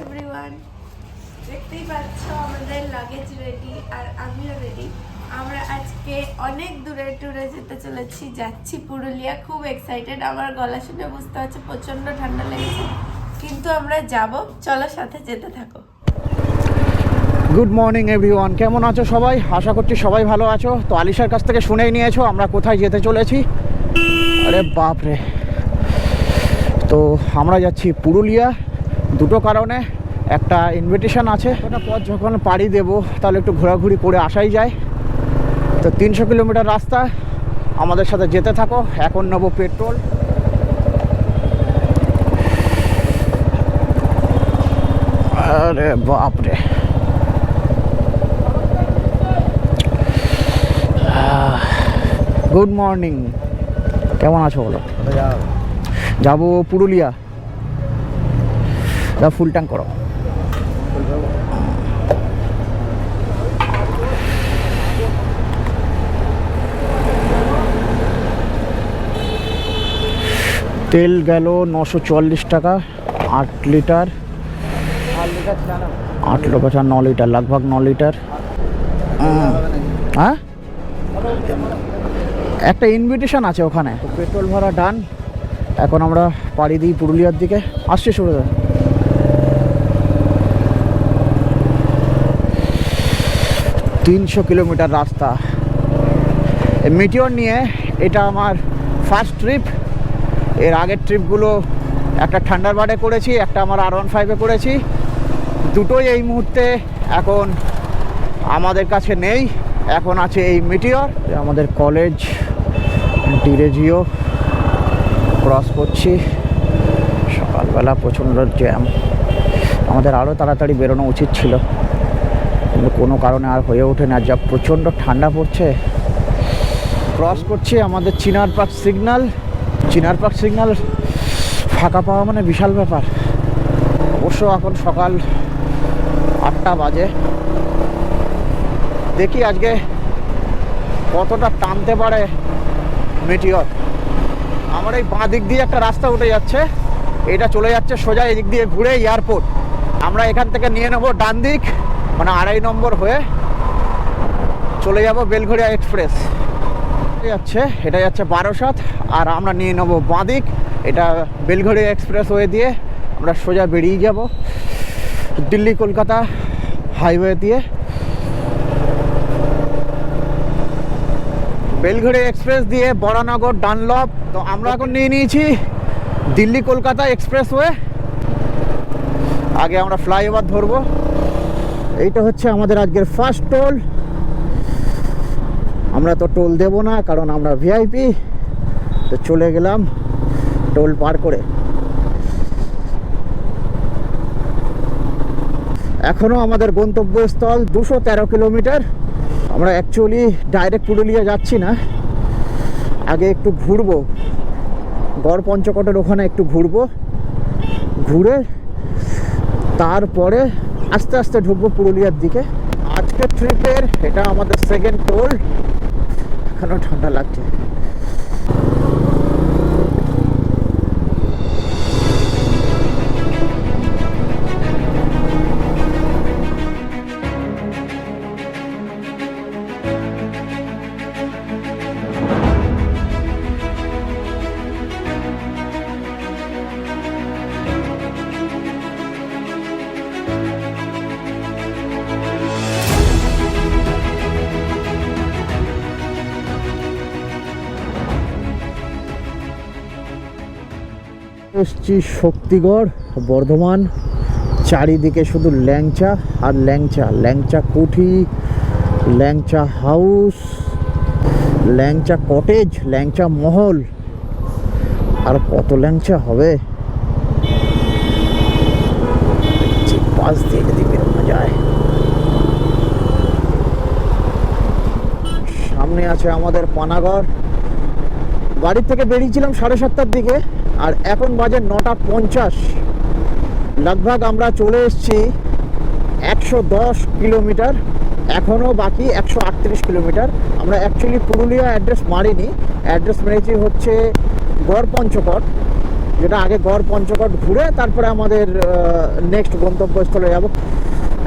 Everyone দেখতেই পাচ্ছ, আমাদের লাগেজ রেডি আর আমিও রেডি আমরা আজকে অনেক দূরে ট্যুরে যেতে চলেছি, যাচ্ছি পুরুলিয়া। খুব এক্সাইটেড আমার গলা শুনে বুঝতে পারছে, প্রচণ্ড ঠান্ডা লেগেছে। কিন্তু আমরা যাব, চলো সাথে যেতে থাকো। গুড মর্নিং এভরিওয়ান কেমন আছো সবাই? আশা করছি সবাই ভালো আছো। তো আলিশার কাছ থেকে শুনেই নিয়েছো, আমরা কোথায় যেতে চলেছি? আরে বাপরে। তো আমরা যাচ্ছি পুরুলিয়া, দুটো কারণে। একটা ইনভিটেশন আছে। ওটা পথ যখন পাড়ি দেবো তাহলে একটু ঘোরাঘুরি করে আসাই যায়। তো তিনশো কিলোমিটার রাস্তা আমাদের সাথে যেতে থাকো এখন নেব পেট্রোল। আরে বাপরে। Good morning. কেমন আছো বলো? যাব পুরুলিয়া। যা ফুল ট্যাঙ্ক করো। তেল গেল নশো চুয়াল্লিশ টাকা, আট লিটার। আট লিটার ন লিটার, লগভগ ন লিটার। হ্যাঁ একটা ইনভিটেশন আছে ওখানে। পেট্রোল ভরা ডান। এখন আমরা পাড়ি দিই পুরুলিয়ার দিকে। আসছে শুরু তিনশো কিলোমিটার রাস্তা। মিটিওর নিয়ে এটা আমার ফার্স্ট ট্রিপ এর আগের ট্রিপগুলো একটা ঠান্ডার বাডে করেছি, একটা আমার আর ওয়ান ফাইভে করেছি। দুটোই এই মুহূর্তে এখন আমাদের কাছে নেই। এখন আছে এই মিটিওর আমাদের কলেজ ডিরেজিও ক্রস করছি। সকালবেলা প্রচণ্ড জ্যাম আমাদের আরও তাড়াতাড়ি বেরোনো উচিত ছিল। কিন্তু কোনো কারণে আর হয়ে ওঠে না। যা প্রচণ্ড ঠান্ডা পড়ছে। ক্রস করছে আমাদের Chinar park signal Chinar park signal ফাঁকা পাওয়া মানে বিশাল ব্যাপার। অবশ্য এখন সকাল আটটা বাজে। দেখি আজকে কতটা টানতে পারে মিটিওর আমার এই বাঁ দিক দিয়ে একটা রাস্তা উঠে যাচ্ছে। এটা চলে যাচ্ছে সোজা এদিক দিয়ে ঘুরে এয়ারপোর্ট আমরা এখান থেকে নিয়ে নেব ডান দিক। মানে আড়াই নম্বর হয়ে চলে যাব বেলঘরিয়া এক্সপ্রেস। যাচ্ছে, এটা যাচ্ছে বারোসাত, আর আমরা নিয়ে নেব বাঁদিক। এটা বেলঘরিয়া এক্সপ্রেস ওয়ে দিয়ে আমরা সোজা বেরিয়ে যাব দিল্লি, কলকাতা হাইওয়ে দিয়ে। বেলঘড়ি এক্সপ্রেস দিয়ে বড়ানগর ডানলপ। তো আমরা এখন নিয়ে নিয়েছি দিল্লি, কলকাতা এক্সপ্রেসওয়ে আগে আমরা ফ্লাইওভার ধরবো। এইটা হচ্ছে আমাদের আজকের ফার্স্ট টোল আমরা তো টোল দেব না, কারণ আমরা ভিআইপি তো চলে গেলাম টোল পার করে। এখনও আমাদের গন্তব্যস্থল দুশো তেরো কিলোমিটার। আমরা অ্যাকচুয়ালি ডাইরেক্ট পুরুলিয়া যাচ্ছি না। আগে একটু ঘুরবো। গড় পঞ্চকটের ওখানে একটু ঘুরবো। ঘুরে তারপরে আস্তে আস্তে ঢুকবো পুরুলিয়ার দিকে। আজকের ট্রিপের এটা আমাদের সেকেন্ড টোল এখনও ঠান্ডা লাগছে। এসছি শক্তিগড়, বর্ধমান। চারিদিকে শুধু ল্যাংচা আর ল্যাংচা। ল্যাংচা কুঠি, ল্যাংচা হাউস, ল্যাংচা কটেজ, ল্যাংচা মহল। আর কত ল্যাংচা হবে? পাশ বেরোনো যায়। সামনে আছে আমাদের পানাগড়। বাড়ির থেকে বেরিয়েছিলাম সাড়ে সাতটার দিকে, আর এখন বাজে নটা পঞ্চাশ। লগভগ আমরা চলে এসেছি একশো দশ কিলোমিটার এখনও বাকি একশো আটত্রিশ কিলোমিটার। আমরা অ্যাকচুয়ালি পুরুলিয়া অ্যাড্রেস মারিনি অ্যাড্রেস মেরেছি হচ্ছে গড় পঞ্চকট, যেটা আগে গড় পঞ্চকট ঘুরে তারপরে আমাদের নেক্সট গন্তব্যস্থলে যাব।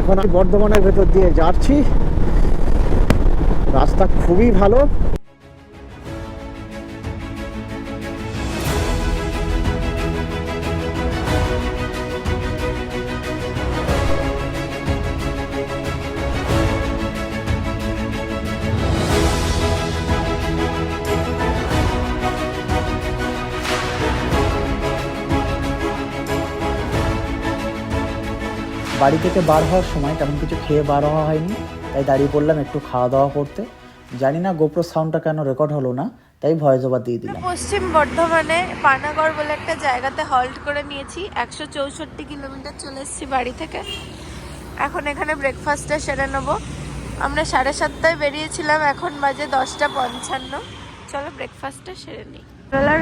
এখন আমি বর্ধমানের ভেতর দিয়ে যাচ্ছি। রাস্তা খুবই ভালো। বাড়ি থেকে বার হওয়ার সময় তেমন কিছু খেয়ে বার হওয়া হয়নি, তাই দাঁড়িয়ে পড়লাম একটু খাওয়া দাওয়া করতে। জানি না গোপ্রো সাউন্ডটা কেন রেকর্ড হলো না, তাই ভয়েস ওভার দিয়ে দিলাম। পশ্চিম বর্ধমানে পানাগড় বলে একটা জায়গাতে হল্ট করে নিয়েছি, একশো চৌষট্টি কিলোমিটার চলে এসেছি বাড়ি থেকে। এখন এখানে ব্রেকফাস্টটা সেরে নেব। আমরা সাড়ে সাতটায় বেরিয়েছিলাম, এখন বাজে দশটা পঞ্চান্ন। চলো ব্রেকফাস্টটা সেরে নিই।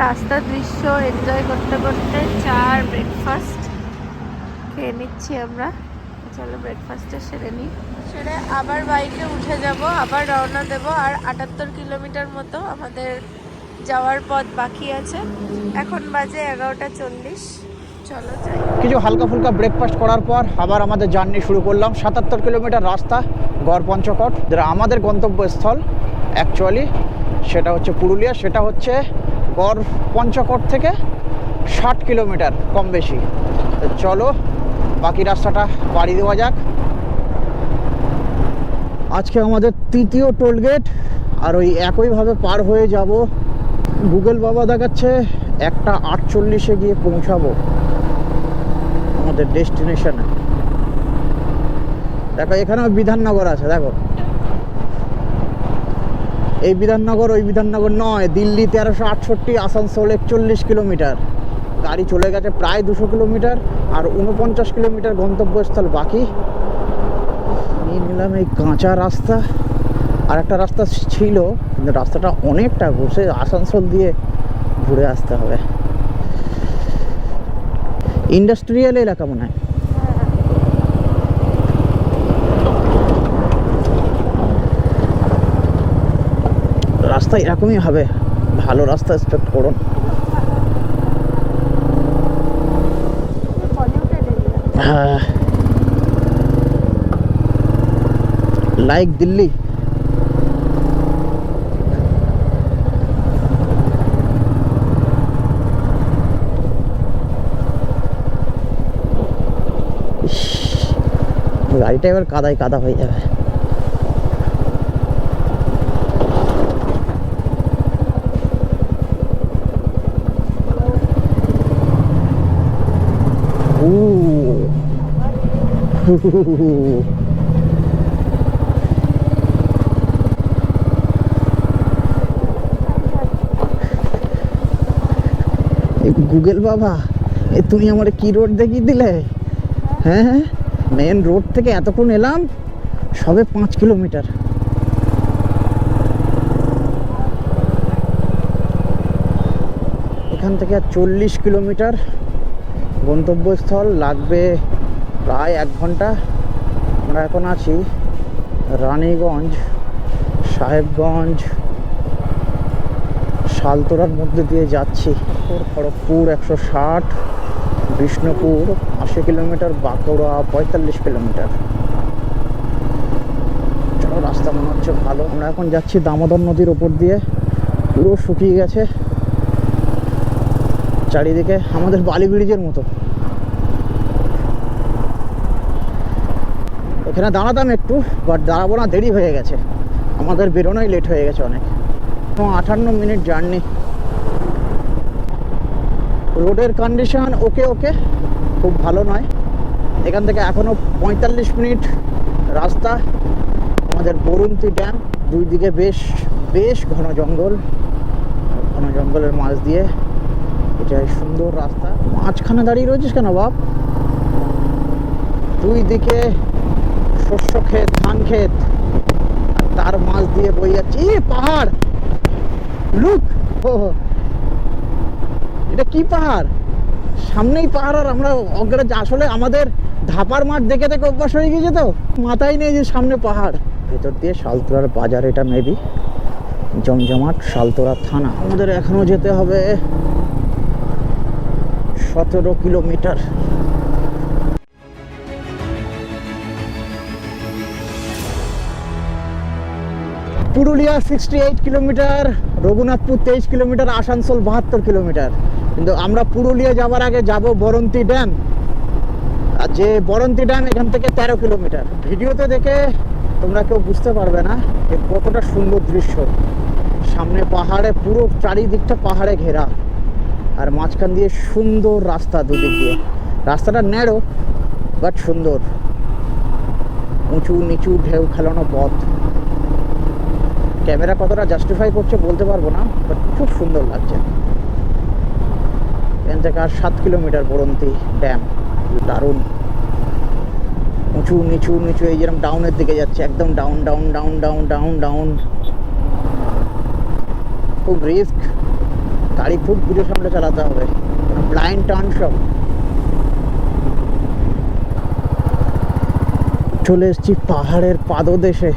রাস্তার দৃশ্য এনজয় করতে করতে চা আর ব্রেকফাস্ট খেয়ে নিচ্ছি আমরা। চলো ব্রেকফাস্টটা সেরে নিই। সেরে আবার বাইকে উঠে যাব আবার রওনা দেব আর আটাত্তর কিলোমিটার মতো আমাদের যাওয়ার পথ বাকি আছে। এখন বাজে এগারোটা চল্লিশ। চলো যাই। কিছু হালকা ফুলকা ব্রেকফাস্ট করার পর আবার আমাদের জার্নি শুরু করলাম। সাতাত্তর কিলোমিটার রাস্তা গড় পঞ্চকট যেটা আমাদের গন্তব্যস্থল অ্যাকচুয়ালি সেটা হচ্ছে পুরুলিয়া সেটা হচ্ছে গড় পঞ্চকট থেকে ষাট কিলোমিটার কম বেশি। তো চলো বাকি রাস্তাটা পাড়ি দেওয়া যাক। আজকে আমাদের তৃতীয় টোল গেট আর ওই একইভাবে পার হয়ে যাব। গুগল বাবা দেখাচ্ছে, একটা আটচল্লিশে গিয়ে পৌঁছাবো আমাদের ডেস্টিনেশনে দেখো, এখানেও বিধাননগর আছে, দেখো। এই বিধাননগর ওই বিধাননগর নয়, দিল্লি তেরোশো আটষট্টি, আসানসোল একচল্লিশ কিলোমিটার। গাড়ি চলে গেছে প্রায় দুশো কিলোমিটার আর উনপঞ্চাশ কিলোমিটার গন্তব্যস্থল বাকি। নিয়ে নিলাম এই কাঁচা রাস্তা। আর একটা রাস্তা ছিল, কিন্তু রাস্তাটা অনেকটা ঘুষে আসানসোল দিয়ে ঘুরে আসতে হবে। ইন্ডাস্ট্রিয়াল এলাকা মনে হয়। রাস্তা এরকমই হবে। ভালো রাস্তা এক্সপেক্ট করুন। হ্যাঁ লাইক দিল্লি ইস, গাড়িটা এবার কাদায় কাদা হয়ে যাবে গুগল বাবা, এ তুমি আমার কি রোড দেখিয়ে দিলে? হ্যাঁ মেন রোড থেকে এতক্ষণ এলাম, সবে পাঁচ কিলোমিটার। এখান থেকে চল্লিশ কিলোমিটার গন্তব্যস্থল লাগবে প্রায় এক ঘণ্টা আমরা এখন আছি রানীগঞ্জ, সাহেবগঞ্জ, শালতোরার মধ্যে দিয়ে যাচ্ছি। খড়গপুর একশো ষাট, বিষ্ণুপুর আশি কিলোমিটার, বাঁকুড়া পঁয়তাল্লিশ কিলোমিটার। চলো, রাস্তা মনে হচ্ছে ভালো। আমরা এখন যাচ্ছি দামোদর নদীর ওপর দিয়ে। পুরো শুকিয়ে গেছে। চারিদিকে আমাদের বালি ব্রিজের মতো। এখানে দাঁড়াতাম একটু বাট দাঁড়াবো না, দেরি হয়ে গেছে। আমাদের বেরোনোই লেট হয়ে গেছে অনেক। এবং আটান্ন মিনিট জার্নি। রোডের কন্ডিশন ওকে ওকে খুব ভালো নয়। এখান থেকে এখনও পঁয়তাল্লিশ মিনিট রাস্তা। আমাদের বরুন্তি ড্যাম, দুই দিকে বেশ বেশ ঘন জঙ্গল। ঘন জঙ্গলের মাঝ দিয়ে। এটা সুন্দর রাস্তা। মাঝখানে দাঁড়িয়ে রয়েছিস কেন বাপ? দুই দিকে শস্য ক্ষেত ধান ক্ষেত তার মাঝ দিয়ে বই যাচ্ছে। ই পাহাড়! লুক! এটা কি পাহাড়? সামনেই পাহাড়, আর আমরা অগ্রাজ আসলে আমাদের ধাপার মাঠ দেখে দেখে অভ্যাস হয়ে গিয়েছে তো। মাথায় নেই যে সামনে পাহাড়। ভেতর দিয়ে শালতোরার বাজার, এটা মেবি জমজমাট শালতোরা থানা। আমাদের এখনও যেতে হবে সতেরো kilometre. Purulia sixty eight kilometre Raghunathpur তেইশ কিলোমিটার আসানসোল বাহাত্তর কিলোমিটার কিন্তু আমরা পুরুলিয়া যাওয়ার আগে যাব বরন্তি ড্যাম। আর যে বরন্তি ড্যাম এখান থেকে তেরো কিলোমিটার ভিডিওতে দেখে তোমরা কেউ বুঝতে পারবে না যে কতটা সুন্দর দৃশ্য। সামনে পাহাড়ে পুরো চারিদিকটা পাহাড়ে ঘেরা। আর মাঝখান দিয়ে সুন্দর রাস্তা দুদিক দিয়ে। রাস্তাটা ন্যাড়ো বাট সুন্দর। উঁচু নিচু ঢেউ খেলানো পথ। ক্যামেরা কতটা জাস্টিফাই করছে বলতে পারব না বাট খুব সুন্দর লাগছে। এখান থেকে আর সাত কিলোমিটার বরন্তি ড্যাম, দারুণ। উঁচু, নিচু নিচু, এই যেরকম ডাউনের দিকে যাচ্ছে, একদম down down down down down down খুব রিস্ক গাড়ি খুব বুঝে সামনে চালাতে হবে। ব্লাইন্ড টার্ন সব। চলে এসেছি পাহাড়ের পাদদেশে।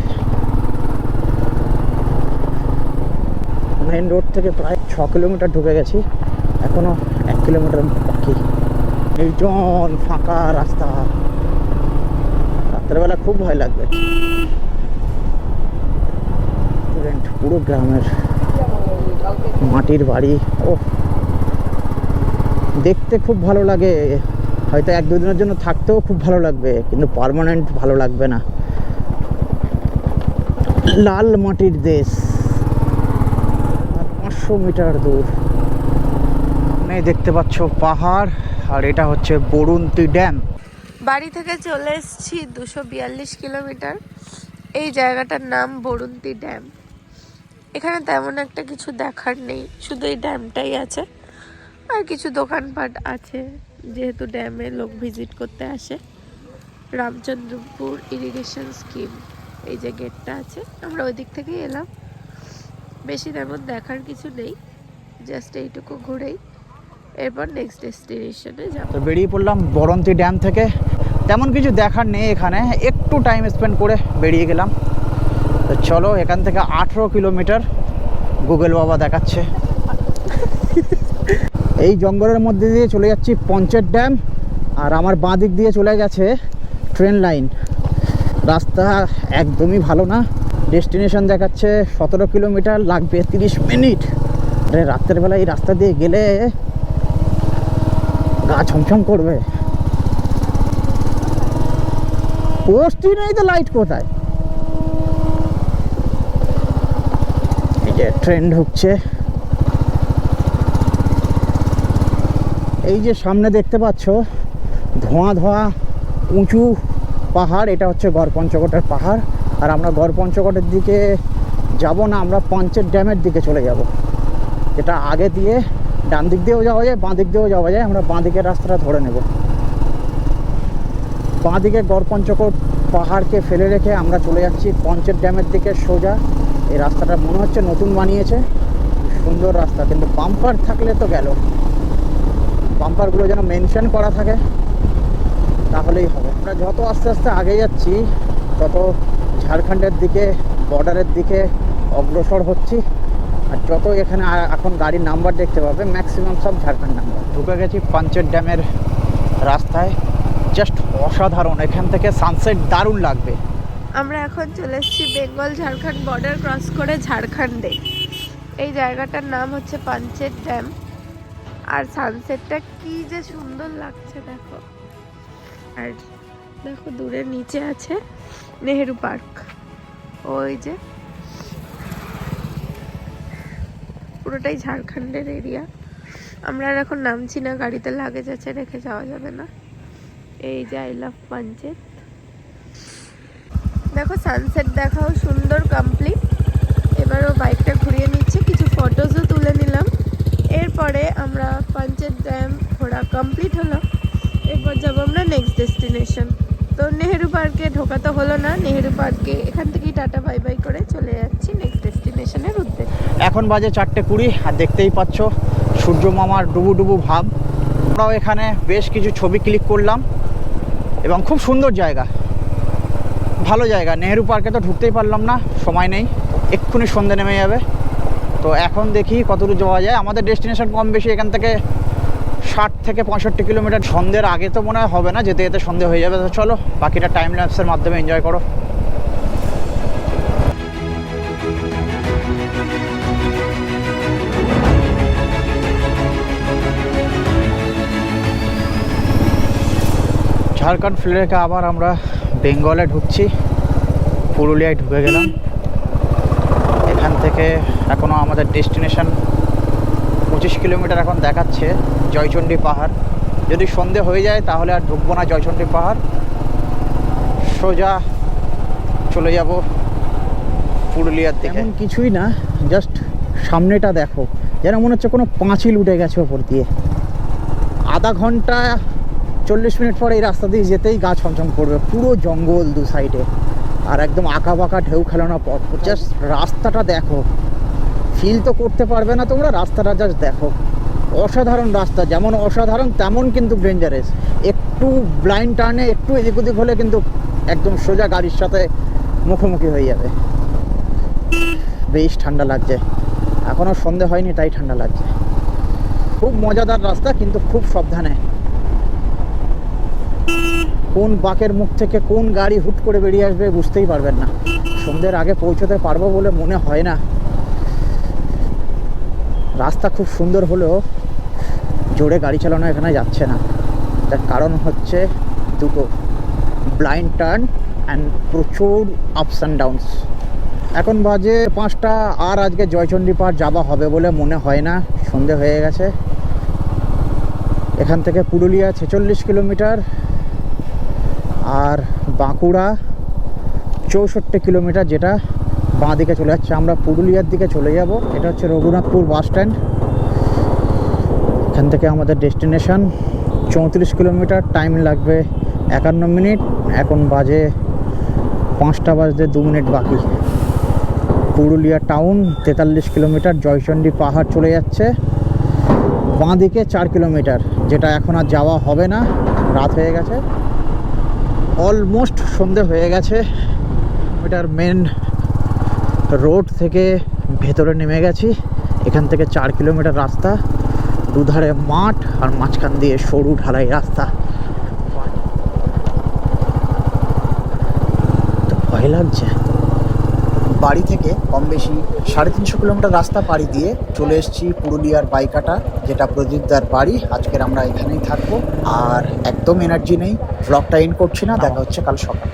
মেন রোড থেকে প্রায় ছ কিলোমিটার ঢুকে গেছি। এখনও এক কিলোমিটার বাকি। নির্জন ফাঁকা রাস্তা। রাত্রেবেলা খুব ভয় লাগবে। পুরো গ্রামের মাটির বাড়ি। ও দেখতে খুব ভালো লাগে। হয়তো এক দুদিনের জন্য থাকতেও খুব ভালো লাগবে, কিন্তু পার্মানেন্ট ভালো লাগবে না। লাল মাটির দেশ। পাঁচশো মিটার দূর। এই দেখতে পাচ্ছ পাহাড় আর এটা হচ্ছে বরুন্তি ড্যাম। বাড়ি থেকে চলে এসেছি দুশো বিয়াল্লিশ কিলোমিটার। এই জায়গাটার নাম বরুন্তি ড্যাম। এখানে তেমন একটা কিছু দেখার নেই শুধু এই ড্যামটাই আছে। আর কিছু দোকানপাট আছে যেহেতু ড্যামে লোক ভিজিট করতে আসে। রামচন্দ্রপুর ইরিগেশন স্কিম এই যে গেটটা আছে আমরা ওই দিক থেকেই এলাম। বেশি তেমন দেখার কিছু নেই। জাস্ট এইটুকু ঘুরেই। এরপর নেক্সট ডেস্টিনেশনে যাব। তো বেরিয়ে পড়লাম বরন্তি ড্যাম থেকে। তেমন কিছু দেখার নেই এখানে। একটু টাইম স্পেন্ড করে বেরিয়ে গেলাম। তো চলো, এখান থেকে আঠেরো কিলোমিটার গুগল বাবা দেখাচ্ছে। এই জঙ্গলের মধ্যে দিয়ে চলে যাচ্ছি পঞ্চের ড্যাম। আর আমার বাঁ দিক দিয়ে চলে গেছে ট্রেন লাইন। রাস্তা একদমই ভালো না। ডেস্টিনেশন দেখাচ্ছে, সতেরো কিলোমিটার লাগবে তিরিশ মিনিট। রাত্রের বেলা এই রাস্তা দিয়ে গেলে গা ছমছম করবে। পোস্টই নেই তো লাইট কোথায়? এই যে ট্রেন ঢুকছে। এই যে সামনে দেখতে পাচ্ছ, ধোঁয়া ধোঁয়া, উঁচু পাহাড়, এটা হচ্ছে গড় পঞ্চকোটের পাহাড়। আর আমরা গড় পঞ্চকোটের দিকে যাব না, আমরা পঞ্চের ড্যামের দিকে চলে যাব। এটা আগে দিয়ে ডান দিক দিয়েও যাওয়া যায়, বাঁ দিক দিয়েও যাওয়া যায়, আমরা বাঁ দিকের রাস্তাটা ধরে নেব। বাঁ দিকে গড় পঞ্চকোট পাহাড়কে ফেলে রেখে আমরা চলে যাচ্ছি পঞ্চের ড্যামের দিকে সোজা। এই রাস্তাটা মনে হচ্ছে নতুন বানিয়েছে, সুন্দর রাস্তা, কিন্তু বাম্পার থাকলে তো গেল। বাম্পারগুলো যেন মেনশন করা থাকে, তাহলেই হবে। আমরা যত আস্তে আস্তে আগে যাচ্ছি, তত ঝাড়খণ্ডের দিকে বর্ডারের দিকে অগ্রসর হচ্ছি। আর যত এখানে এখন গাড়ির নাম্বার দেখতে পাবে ম্যাক্সিমাম সব ঝাড়খণ্ড নাম্বার ঢুকে গেছি পাঞ্চের ড্যামের রাস্তায়। জাস্ট অসাধারণ, এখান থেকে সানসেট দারুণ লাগবে। আমরা এখন চলে এসেছি বেঙ্গল ঝাড়খণ্ড বর্ডার ক্রস করে ঝাড়খণ্ডে। এই জায়গাটার নাম হচ্ছে পাঞ্চেত ড্যাম। আর সানসেটটা কি যে সুন্দর লাগছে, দেখো। আর দেখো, দূরে নিচে আছে নেহেরু পার্ক। ওই যে পুরোটাই ঝাড়খণ্ডের এরিয়া। আমরা আর এখন নামছি না, গাড়িতে লাগেজ আছে রেখে যাওয়া যাবে না। এই যে আই লাভ পাঞ্চেত দেখো সানসেট দেখাও সুন্দর কমপ্লিট এবারও বাইকটা ঘুরিয়ে নিচ্ছে, কিছু ফটোজও তুলে নিলাম। এরপরে আমরা পাঞ্চেত ড্যাম ঘোরা কমপ্লিট হলো। এরপর যাব আমরা নেক্সট ডেস্টিনেশন তো নেহেরু পার্কে ঢোকা তো হলো না। নেহেরু পার্কে এখান থেকেই টাটা, বাই বাই করে চলে যাচ্ছি নেক্সট ডেস্টিনেশনের উদ্দেশ্যে। এখন বাজে চারটে কুড়ি, আর দেখতেই পাচ্ছ সূর্য মামার ডুবু ডুবু ভাব। আমরাও এখানে বেশ কিছু ছবি ক্লিক করলাম, এবং খুব সুন্দর জায়গা। ভালো জায়গা। নেহেরু পার্কে তো ঢুকতেই পারলাম না, সময় নেই। এক্ষুনি সন্ধে নেমে যাবে। তো এখন দেখি কতদূর যাওয়া যায়। আমাদের ডেস্টিনেশন কম বেশি এখান থেকে ষাট থেকে পঁয়ষট্টি কিলোমিটার সন্ধ্যের আগে তো মনে হয় হবে না, যেতে যেতে সন্ধে হয়ে যাবে। তো চলো, বাকিটা টাইম ল্যাপসের মাধ্যমে এনজয় করো। ঝাড়খণ্ড ফিরে রেখে আবার আমরা বেঙ্গলে ঢুকছি। পুরুলিয়ায় ঢুকে গেলাম। এখান থেকে এখনও আমাদের ডেস্টিনেশন পঁচিশ কিলোমিটার এখন দেখাচ্ছে জয়চণ্ডী পাহাড়। যদি সন্ধে হয়ে যায়, তাহলে আর ঢুকবো না জয়চণ্ডী পাহাড়। সোজা চলে যাব পুরুলিয়ার দিকে। এমন কিছুই না জাস্ট সামনেটা দেখো। যেন মনে হচ্ছে কোনো পাঁচিল উঠে গেছে ওপর দিয়ে। আধা ঘণ্টা চল্লিশ মিনিট পরে এই রাস্তা দিয়ে যেতেই গা ছমছম করবে। পুরো জঙ্গল দু সাইডে আর একদম আঁকা বাঁকা ঢেউ খেলানো পথ। জাস্ট রাস্তাটা দেখো। ফিল তো করতে পারবে না তোমরা, রাস্তাটা জাস্ট দেখো। অসাধারণ রাস্তা, যেমন অসাধারণ, তেমন কিন্তু ডেঞ্জারাস একটু ব্লাইন্ড টার্নে একটু এদিক ওদিক হলে কিন্তু একদম সোজা গাড়ির সাথে মুখোমুখি হয়ে যাবে। বেশ ঠান্ডা লাগছে। এখনও সন্ধে হয়নি, তাই ঠান্ডা লাগছে। খুব মজাদার রাস্তা, কিন্তু খুব সাবধানে। কোন বাঁকের মুখ থেকে কোন গাড়ি হুট করে বেরিয়ে আসবে বুঝতেই পারবেন না। সন্ধ্যের আগে পৌঁছতে পারব বলে মনে হয় না। রাস্তা খুব সুন্দর হলেও জোরে গাড়ি চালানো এখানে যাচ্ছে না। তার কারণ হচ্ছে দুটো ব্লাইন্ড টার্ন অ্যান্ড প্রচুর আপস অ্যান্ড ডাউনস এখন বাজে পাঁচটা আর আজকে জয়চণ্ডী পাহাড় যাওয়া হবে বলে মনে হয় না, সন্ধে হয়ে গেছে। এখান থেকে পুরুলিয়া ছেচল্লিশ কিলোমিটার আর বাঁকুড়া চৌষট্টি কিলোমিটার যেটা বাঁ দিকে চলে যাচ্ছে। আমরা পুরুলিয়ার দিকে চলে যাব। এটা হচ্ছে রঘুনাথপুর বাস স্ট্যান্ড। এখান থেকে আমাদের ডেস্টিনেশন। চৌত্রিশ কিলোমিটার টাইম লাগবে একান্ন মিনিট। এখন বাজে পাঁচটা বাজতে দু মিনিট বাকি। পুরুলিয়া টাউন, তেতাল্লিশ কিলোমিটার, জয়চণ্ডী পাহাড় চলে যাচ্ছে। বাঁ দিকে চার কিলোমিটার, যেটা এখন আর যাওয়া হবে না। রাত হয়ে গেছে। অলমোস্ট সন্ধে হয়ে গেছে। এটার মেন রোড থেকে ভেতরে নেমে গেছি। এখান থেকে চার কিলোমিটার রাস্তা, দুধারে মাঠ আর মাঝখান দিয়ে সরু ঢালাই রাস্তা। তো ভয় লাগছে। বাড়ি থেকে কম বেশি সাড়ে তিনশো কিলোমিটার রাস্তা পাড়ি দিয়ে চলে এসেছি পুরুলিয়ার বাইকাটা, যেটা প্রদীপদার বাড়ি। আজকের আমরা এখানেই থাকব। আর একদম এনার্জি নেই ব্লগটা এন্ড করছি না, দেখা হচ্ছে কাল সকালে।